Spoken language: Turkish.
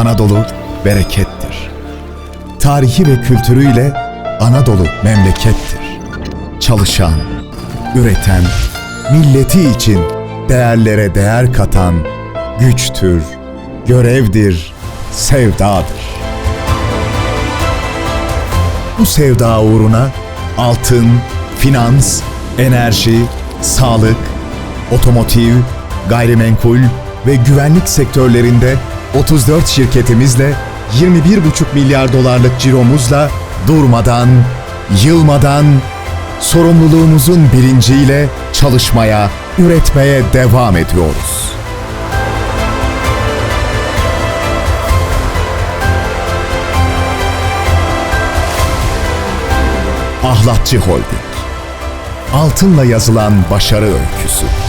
Anadolu berekettir. Tarihi ve kültürüyle Anadolu memlekettir. Çalışan, üreten, milleti için değerlere değer katan güçtür, görevdir, sevdadır. Bu sevda uğruna altın, finans, enerji, sağlık, otomotiv, gayrimenkul ve güvenlik sektörlerinde 34 şirketimizle 21,5 milyar dolarlık ciromuzla durmadan, yılmadan, sorumluluğumuzun bilinciyle çalışmaya, üretmeye devam ediyoruz. Ahlatçı Holding. Altınla yazılan başarı öyküsü.